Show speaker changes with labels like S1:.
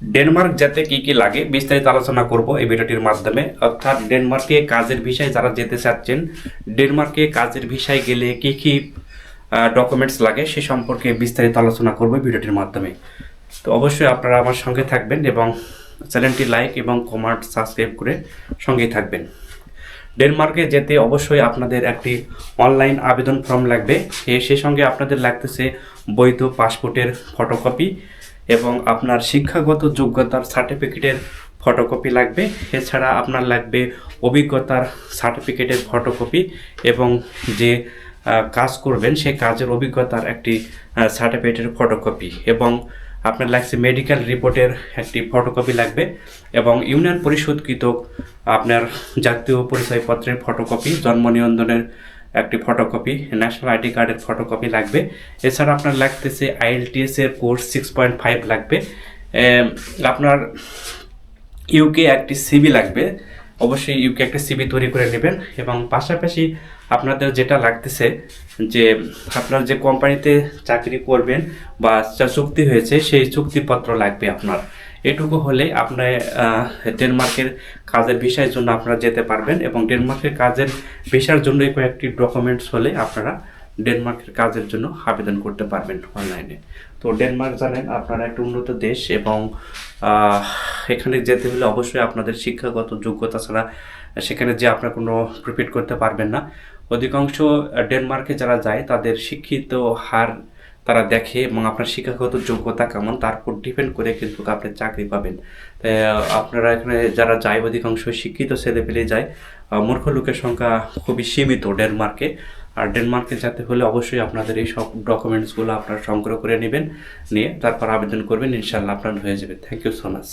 S1: Denmark যাতে কি কি লাগে বিস্তারিত আলোচনা করব এই ভিডিওটির মাধ্যমে। অর্থাৎ ডেনমার্কে কাজের ভিসায় যারা যেতে চাচ্ছেন, ডেনমার্কে কাজের ভিসায় গেলে কি কি ডকুমেন্টস লাগে সে সম্পর্কে বিস্তারিত আলোচনা করব ভিডিওটির মাধ্যমে। তো অবশ্যই আপনারা আমার সঙ্গে থাকবেন এবং চ্যানেলটি লাইক এবং কমেন্ট সাবস্ক্রাইব করে সঙ্গেই থাকবেন। ডেনমার্কে যেতে অবশ্যই আপনাদের একটি অনলাইন আবেদন ফর্ম লাগবে। সে সঙ্গে আপনাদের লাগতেছে বৈধ পাসপোর্টের ফটোকপি এবং আপনার শিক্ষাগত যোগ্যতার সার্টিফিকেটের ফটোকপি লাগবে। এছাড়া আপনার লাগবে অভিজ্ঞতার সার্টিফিকেটের ফটোকপি এবং যে কাজ করবেন সেই কাজের অভিজ্ঞতার একটি সার্টিফিকেটের ফটোকপি এবং আপনার লাগছে মেডিকেল রিপোর্টের একটি ফটোকপি লাগবে এবং ইউনিয়ন পরিশোধকৃত আপনার জাতীয় পরিচয়পত্রের ফটোকপি জন্ম নিবন্ধনের একটি ফটোকপি ন্যাশনাল আইডি কার্ডের ফটোকপি লাগবে। এছাড়া আপনার লাগতেছে আইএলটিএস এর কোর্স সিক্স পয়েন্ট ফাইভ লাগবে। আপনার ইউকে একটি সিবি লাগবে। অবশ্যই ইউকে একটা সিবি তৈরি করে নেবেন এবং পাশাপাশি আপনাদের যেটা লাগতেছে যে আপনার যে কোম্পানিতে চাকরি করবেন বা চুক্তি হয়েছে, সেই চুক্তিপত্র লাগবে আপনার। এটুকু হলে আপনার ডেনমার্কের কাজের ভিসার জন্য আপনারা যেতে পারবেন এবং ডেনমার্কের কাজের ভিসার জন্য কয়েকটি ডকুমেন্টস হলে আপনারা ডেনমার্কের কাজের জন্য আবেদন করতে পারবেন অনলাইনে তো ডেনমার্ক জানেন, আপনারা একটা উন্নত দেশ এবং এখানে যেতে হলে অবশ্যই আপনাদের শিক্ষাগত যোগ্যতা ছাড়া সেখানে যে আপনারা কোনো প্রফিট করতে পারবেন না। অধিকাংশ ডেনমার্কে যারা যায়, তাদের শিক্ষিত হার তারা দেখে এবং আপনার শিক্ষাগত যোগ্যতা কেমন তার উপর ডিপেন্ড করে কিন্তু আপনি চাকরি পাবেন। তাই, আপনারা এখানে যারা যায় অধিকাংশ শিক্ষিত ছেলে পেলে যায় মূর্খ লোকের সংখ্যা খুবই সীমিত ডেনমার্কে। আর ডেনমার্কে যেতে হলে অবশ্যই আপনাদের এই সব ডকুমেন্টসগুলো আপনারা সংগ্রহ করে নেবেন নিয়ে তারপর আবেদন করবেন ইনশাল্লাহ আপনার হয়ে যাবে। Thank you so much